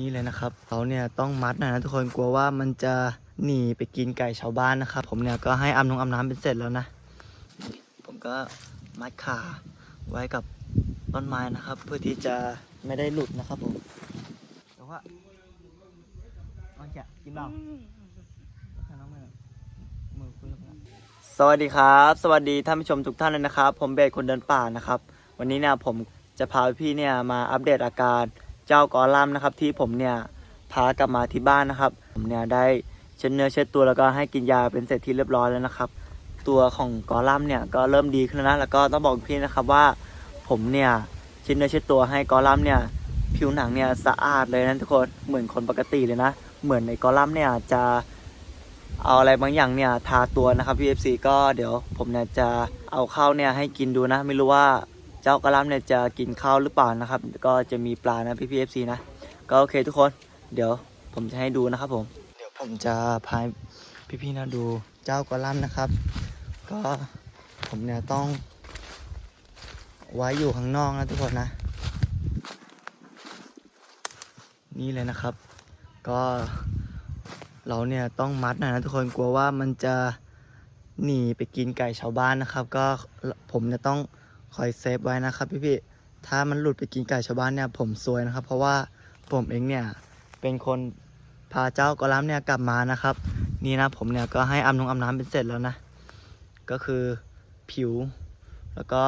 นี่เลยนะครับเขาเนี่ยต้องมัดหน่อยนะทุกคนกลัวว่ามันจะหนีไปกินไก่ชาวบ้านนะครับ ผมเนี่ยก็ให้อาบน้ำอาบน้ำเป็นเสร็จแล้วนะ ผมก็มัดขาไว้กับต้นไม้นะครับ เพื่อที่จะไม่ได้หลุดนะครับผมแต่ว่ามันจะกินเราสวัสดีครับ สวัสดีท่านผู้ชมทุกท่านเลยนะครับ ผมเบสคนเดินป่านะครับ วันนี้เนี่ยผมจะพาพี่เนี่ยมาอัปเดตอาการ เจ้ากอลัมนะครับ ที่ผมเนี่ยพากลับมาที่บ้านนะครับ ผมเนี่ยได้เช็ดเนื้อเช็ดตัวแล้วก็ให้กินยาเป็นเสร็จที่เรียบร้อยแล้วนะครับ ตัวของกอลัมเนี่ยก็เริ่มดีขึ้นแล้วนะแล้วก็ต้องบอกพี่นะครับว่า ผมเนี่ยเช็ดเนื้อเช็ดตัวให้กอลัมเนี่ยผิวหนังเนี่ยสะอาดเลยนะทุกคนเหมือนคนปกติเลยนะ เหมือนในกอลัมเนี่ยจะเอาอะไรบางอย่างเนี่ยทาตัวนะครับพี่เอฟซีก็เดี๋ยวผมเนี่ยจะเอาข้าวเนี่ยให้กินดูนะ ไม่รู้ว่า เจ้ากอลัมเนี่ยจะกินข้าวหรือเปล่านะครับ ก็จะมีปลานะพี่พีเอฟซีนะ ก็โอเคทุกคน เดี๋ยวผมจะให้ดูนะครับผม เดี๋ยวผมจะพาพี่ๆนะดูเจ้ากอลัมนะครับ ก็ผมเนี่ยต้อง ไว้อยู่ข้างนอกนะทุกคนนะ นี่เลยนะครับ ก็เราเนี่ยต้องมัดหน่อยนะทุกคนกลัวว่ามันจะหนีไปกินไก่ชาวบ้านนะครับ ก็ผมเนี่ยต้อง คอยเซฟไว้นะครับพี่ๆถ้ามันหลุดไปกินไก่ชาวบ้านเนี่ยผมซวยนะครับ เพราะว่าผมเองเนี่ยเป็นคนพาเจ้ากอลัมเนี่ยกลับมานะครับ นี่นะผมเนี่ยก็ให้อาบน้ำอาบน้ำเป็นเสร็จแล้วนะ ก็คือผิว แล้วก็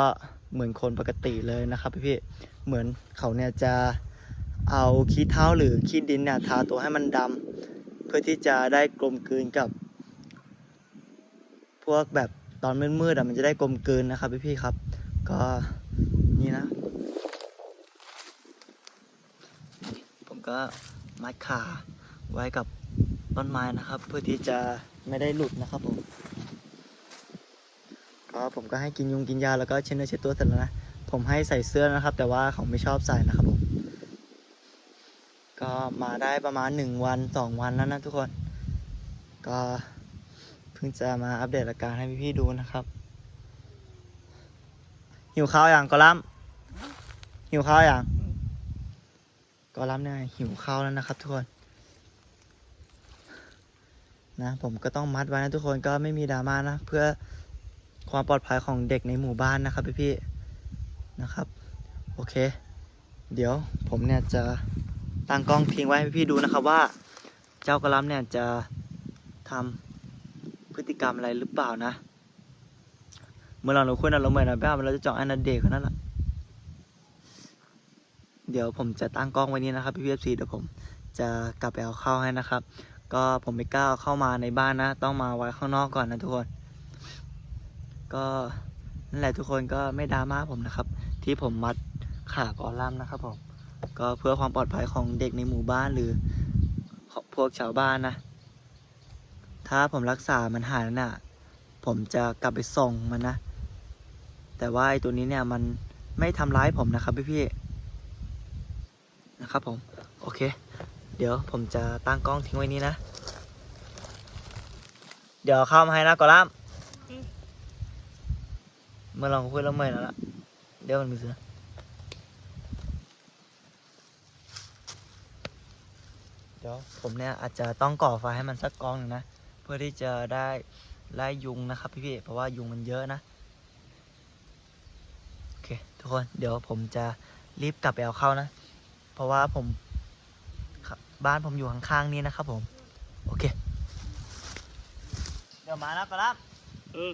เหมือนคนปกติเลยนะครับพี่ๆเหมือนเขาเนี่ยจะเอาขี้เท้าหรือขี้ดินเนี่ยทาตัวให้มันดำเพื่อที่จะได้กลมกลืนกับ พวกแบบตอนมืดๆอะมันจะได้กลมกลืนนะครับพี่ๆครับ ก็นี่นะ ผมก็มัดขาไว้กับต้นไม้นะครับ เพื่อที่จะไม่ได้หลุดนะครับผมก็ผมก็ให้กินยุงกินยาแล้วก็เช็ดเนื้อเช็ดตัวเสร็จแล้วนะผมให้ใส่เสื้อนะครับ แต่ว่าเขาไม่ชอบใส่นะครับผมก็มาได้ประมาณหนึ่งวันสองวันแล้วนะทุกคน ก็เพิ่งจะมาอัปเดตอาการให้พี่ๆดูนะครับ หิวข้าวอย่างกอลัมหิวข้าวอย่างกอลัมเนี่ยหิวข้าวแล้วนะครับทุกคนนะผมก็ต้องมัดไว้นะทุกคนก็ไม่มีดราม่านะ เพื่อความปลอดภัยของเด็กในหมู่บ้านนะครับพี่ๆนะครับ โอเค เดี๋ยวผมเนี่ยจะตั้งกล้องทิ้งไว้ให้พี่ดูนะครับว่า เจ้ากระลำเนี่ยจะทำพฤติกรรมอะไรหรือเปล่านะ เมื่อเราหนูคุยนะเราเหมือนนะแบบเราจะจาะอันนั้นเด็กคนนั้นแหละเดี๋ยวผมจะตั้งกล้องไว้นี้นะครับพี่พีเอฟซีเดี๋ยวผมจะกลับไปเอาเข้าให้นะครับ ก็ผมไม่กล้าเอาเข้ามาในบ้านนะ ต้องมาไว้ข้างนอกก่อนนะทุกคน ก็นั่นแหละทุกคนก็ไม่ดราม่าผมนะครับ ที่ผมมัดขากอลัมนะครับผมก็เพื่อความปลอดภัยของเด็กในหมู่บ้านหรือพวกชาวบ้านนะ ถ้าผมรักษามันหายแล้วน่ะ ผมจะกลับไปส่งมันนะ แต่ว่าไอตัวนี้เนี่ยมันไม่ทำร้ายผมนะครับพี่ๆนะครับผม โอเค เดี๋ยวผมจะตั้งกล้องทิ้งไว้นี้นะ เดี๋ยวเข้ามาให้นะกอลัมเมื่อลองคุยแล้วเมื่อยแล้วล่ะเดี๋ยวมันมีเสือเดี๋ยวผมเนี่ยอาจจะต้องก่อไฟให้มันสักกองหนึ่งนะ เพื่อที่จะได้ไล่ยุงนะครับพี่ๆเพราะว่ายุงมันเยอะนะ ทุกคนเดี๋ยวผมจะรีบกลับไปเอาเข้านะ เพราะว่าผมบ้านผมอยู่ข้างๆนี้นะครับผม โอเค เดี๋ยวมาแล้วก็รับเออ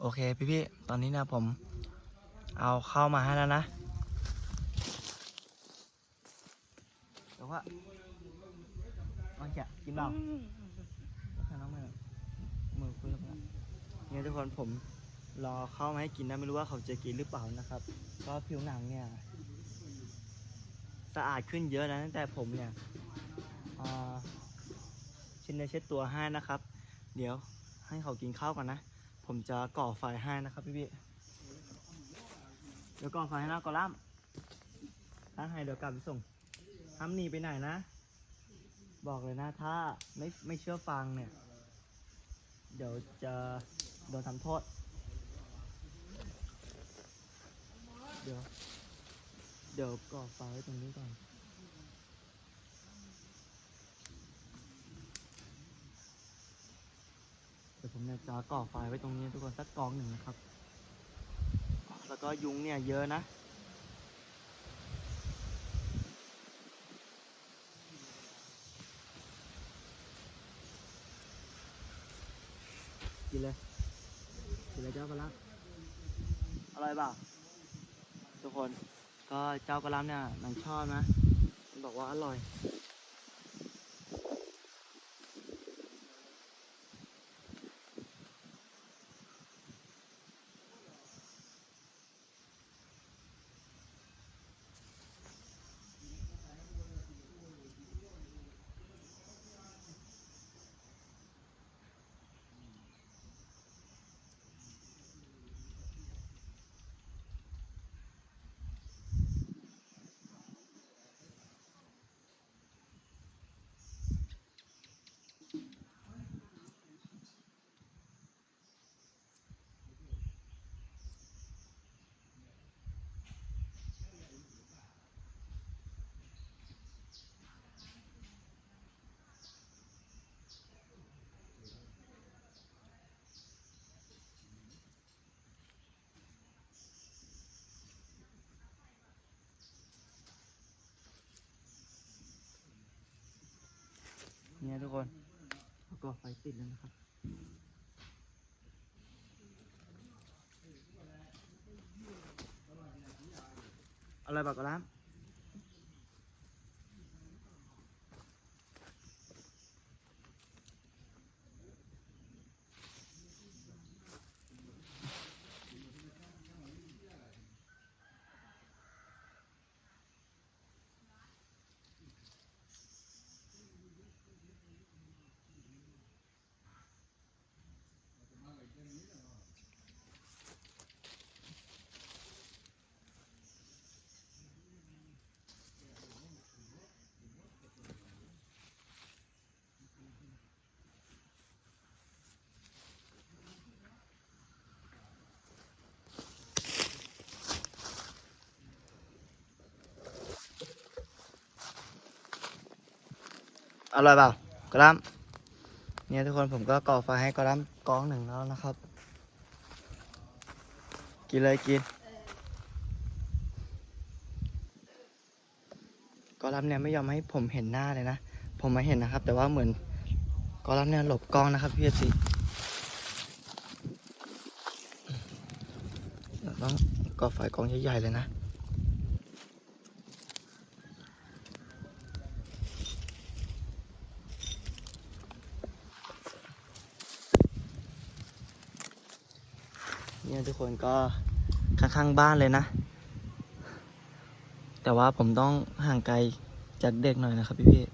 โอเคพี่ๆ ตอนนี้นะผม เอาเข้ามาให้แล้วนะเดี๋ยวว่ามันจะกินเปล่าให้น้องมือมือคุยกับเราเนี่ยทุกคนผมรอเข้ามาให้กินนะไม่รู้ว่าเขาจะกินหรือเปล่านะครับ ก็ผิวหนังเนี่ยสะอาดขึ้นเยอะนะตั้งแต่ผมเนี่ยเช็ดเนื้อเช็ดตัวให้นะครับ เดี๋ยวให้เขากินข้าวก่อนนะ ผมจะก่อไฟให้นะครับพี่พี่เดี๋ยวก่อไฟให้นะก่อล่ามตั้งให้เดี๋ยวกลับไปส่งห้ามหนีไปไหนนะ บอกเลยนะถ้าไม่ไม่เชื่อฟังเนี่ย เดี๋ยวจะโดนทำโทษ เดี๋ยว เดี๋ยวก่อไฟไว้ตรงนี้ก่อน เดี๋ยว ผมเนี่ยจะก่อไฟไว้ตรงนี้ทุกคนสักกองหนึ่งนะครับ แล้วก็ยุงเนี่ยเยอะนะกินเลยกินเลยเจ้ากระลับอร่อยเปล่าทุกคนก็เจ้ากระลับเนี่ยมันชอบนะ มันบอกว่าอร่อย เนี่ยทุกคนแล้วก็ไฟติดแล้วนะครับ อะไรบอกกร้าน อร่อยเปล่ากร้ามเนี่ยทุกคนผมก็ก่อไฟให้กร้ามกองหนึ่งแล้วนะครับ กินเลยกินกอลัมเนี่ยไม่ยอมให้ผมเห็นหน้าเลยนะ ผมมาเห็นนะครับ แต่ว่าเหมือนกอลัมเนี่ยหลบกล้องนะครับพี่เอซีต้องก่อไฟกองใหญ่ๆเลยนะ เนี่ยทุกคนก็ข้างๆบ้านเลยนะ แต่ว่าผมต้องห่างไกลจากเด็กหน่อยนะครับพี่พี่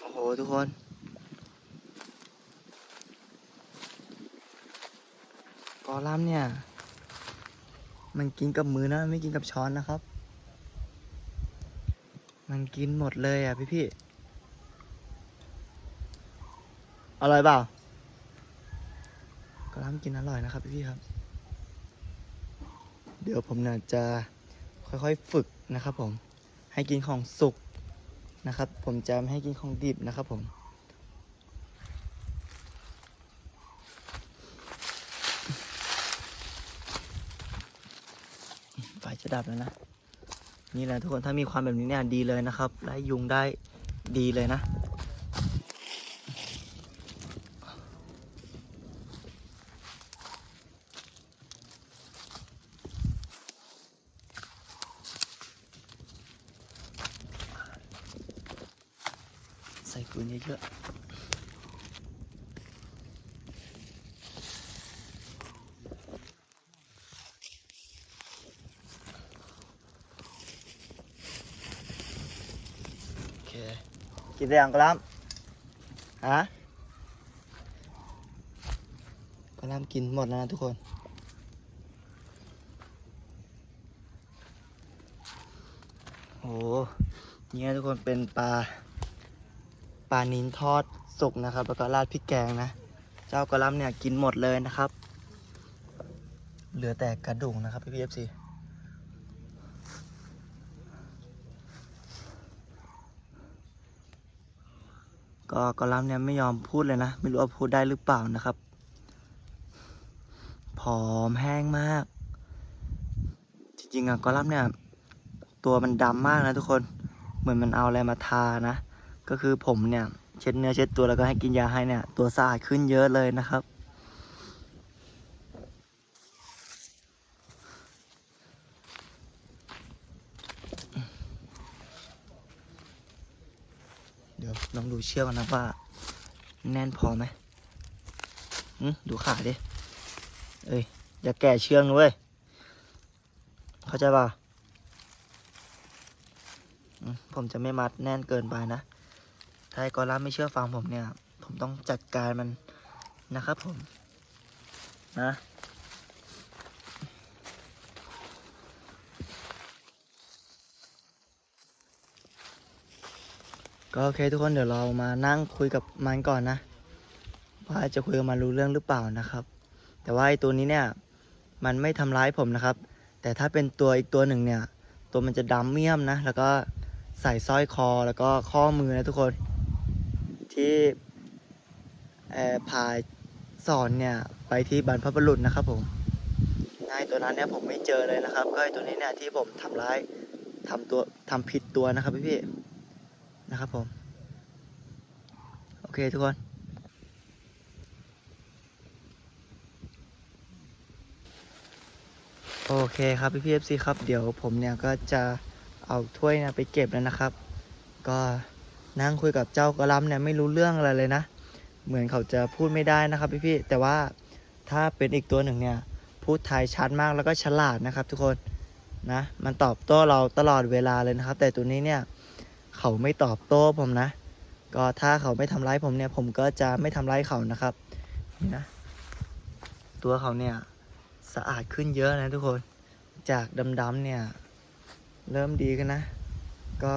โอ้โหทุกคน กอลัมเนี่ย มันกินกับมือนะ ไม่กินกับช้อนนะครับ มันกินหมดเลยอะพี่พี่ๆ อร่อยเปล่ากระล้ำกินอร่อยนะครับพี่ๆครับ เดี๋ยวผมเนี่ยจะค่อยๆฝึกนะครับ ผม ให้กินของสุกนะครับ ผมจะไม่ให้กินของดิบนะครับ ผมไฟจะดับแล้วนะ นี่แหละทุกคนถ้ามีความแบบนี้เนี่ยดีเลยนะครับไล่ยุงได้ดีเลยนะ ส่ฟืนเยอะๆกินได้ยังกะลัมฮะกะลัมกินหมดแล้วนะทุกคนโอ้เนี่ยทุกคนเป็นปลา ปลานินทอดสุกนะครับ แล้วก็ราดพริกแกงนะ เจ้ากระลำเนี่ยกินหมดเลยนะครับ เหลือแต่กระดูกนะครับพี่พีเอฟซีก็กระลำเนี่ยไม่ยอมพูดเลยนะ ไม่รู้ว่าพูดได้หรือเปล่านะครับผอมแห้งมาก จริงๆอะกระลำเนี่ย ตัวมันดำมากนะทุกคน เหมือนมันเอาอะไรมาทานะ ก็คือผมเนี่ย เช็ดเนื้อเช็ดตัวแล้วก็ให้กินยาให้เนี่ย ตัวสะอาดขึ้นเยอะเลยนะครับ เดี๋ยวลองดูเชือกนะว่า แน่นพอไหมอืมดูขาดิ เอ้ย อย่าแก่เชือกนะเว้ย เข้าใจป่ะผมจะไม่มัดแน่นเกินไปนะ ถ้าไอ้กอลัมไม่เชื่อฟังผมเนี่ย ผมต้องจัดการมันนะครับผม นะก็โอเคทุกคนเดี๋ยวเรามานั่งคุยกับมันก่อนนะ ว่าจะคุยกับมันรู้เรื่องหรือเปล่านะครับ แต่ว่าไอ้ตัวนี้เนี่ย มันไม่ทำร้ายผมนะครับ แต่ถ้าเป็นตัวอีกตัวหนึ่งเนี่ย ตัวมันจะดำเมี่ยมนะ แล้วก็ใส่สร้อยคอแล้วก็ข้อมือนะทุกคน ที่เอ่อพายสอนเนี่ยไปที่บรรพบุรุษนะครับผมไอ้ตัวนั้นเนี่ยผมไม่เจอเลยนะครับก็ไอตัวนี้เนี่ยที่ผมทำร้ายทำตัวทำผิดตัวนะครับพี่พี่นะครับผมโอเคทุกคนโอเคครับพี่พีเอฟซีครับเดี๋ยวผมเนี่ยก็จะเอาถ้วยเนี่ยไปเก็บแล้วนะครับ ก็ นั่งคุยกับเจ้ากระลำเนี่ยไม่รู้เรื่องอะไรเลยนะ เหมือนเขาจะพูดไม่ได้นะครับพี่พี่ๆแต่ว่าถ้าเป็นอีกตัวหนึ่งเนี่ย พูดไทยชัดมากแล้วก็ฉลาดนะครับ ทุกคนนะมันตอบโต้เราตลอดเวลาเลยนะครับ แต่ตัวนี้เนี่ยเขาไม่ตอบโต้ผมนะ ก็ถ้าเขาไม่ทำร้ายผมเนี่ย ผมก็จะไม่ทำร้ายเขานะครับนี่นะตัวเขาเนี่ยสะอาดขึ้นเยอะนะทุกคนจากดำๆเนี่ย เริ่มดีขึ้นนะ ก็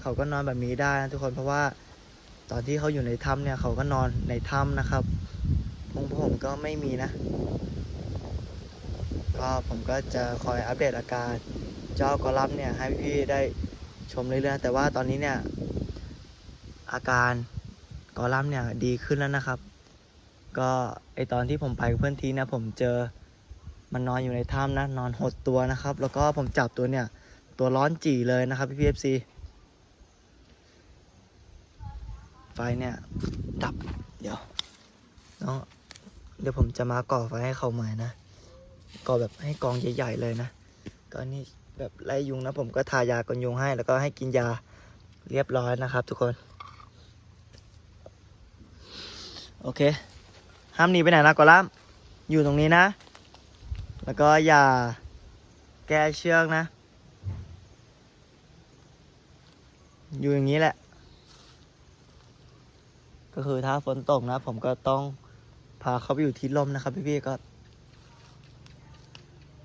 เขาก็นอนแบบนี้ได้นะทุกคนเพราะว่าตอนที่เขาอยู่ในถ้ำเนี่ยเขาก็นอนในถ้ำนะครับของผมก็ไม่มีนะก็ผมก็จะคอยอัปเดตอาการเจ้ากอลัมเนี่ยให้พี่ได้ชมเรื่อยๆแต่ว่าตอนนี้เนี่ยอาการกอลัมเนี่ยดีขึ้นแล้วนะครับ ก็ไอตอนที่ผมไปกับเพื่อนทีนี่ยผมเจอมันนอนอยู่ในถ้ำนะนอนหดตัวนะครับ แล้วก็ผมจับตัวเนี่ยตัวร้อนจี่เลยนะครับพี่พีเอฟซี ไฟเนี่ย ดับ เดี๋ยวน้องเดี๋ยวผมจะมาก่อไฟให้เขาใหม่นะก่อแบบให้กองใหญ่ๆเลยนะก็นี่แบบไล่ยุงนะ ผมก็ทายากันยุงให้ แล้วก็ให้กินยาเรียบร้อยนะครับ ทุกคน โอเค ห้ามหนีไปไหนนะกอลัมอยู่ตรงนี้นะ แล้วก็อย่าแก้เชือกนะ อยู่อย่างนี้แหละ ก็คือถ้าฝนตกนะ ผมก็ต้องพาเขาไปอยู่ที่ร่มนะครับ พี่ๆก็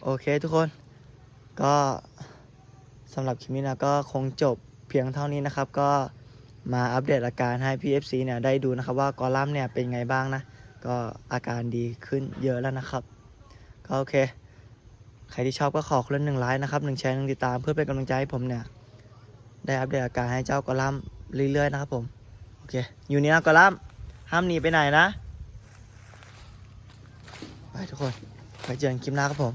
โอเคทุกคน ก็สำหรับคลิปนี้นะก็คงจบเพียงเท่านี้นะครับ ก็มาอัปเดตอาการให้ PFC เนี่ยได้ดูนะครับ ว่ากอลัมเนี่ยเป็นไงบ้างนะ ก็อาการดีขึ้นเยอะแล้วนะครับ ก็โอเค ใครที่ชอบก็ขอคนละหนึ่งไลค์นะครับหนึ่งแชร์หนึ่งติดตามเพื่อเป็นกำลังใจให้ผมเนี่ย ได้อัปเดตอาการให้เจ้ากอลัมเรื่อยๆนะครับผม โอเค อยู่นี่นะกอลัมห้ามหนีไปไหนนะ ไปทุกคน ไปเจอกันคลิปหน้าครับผม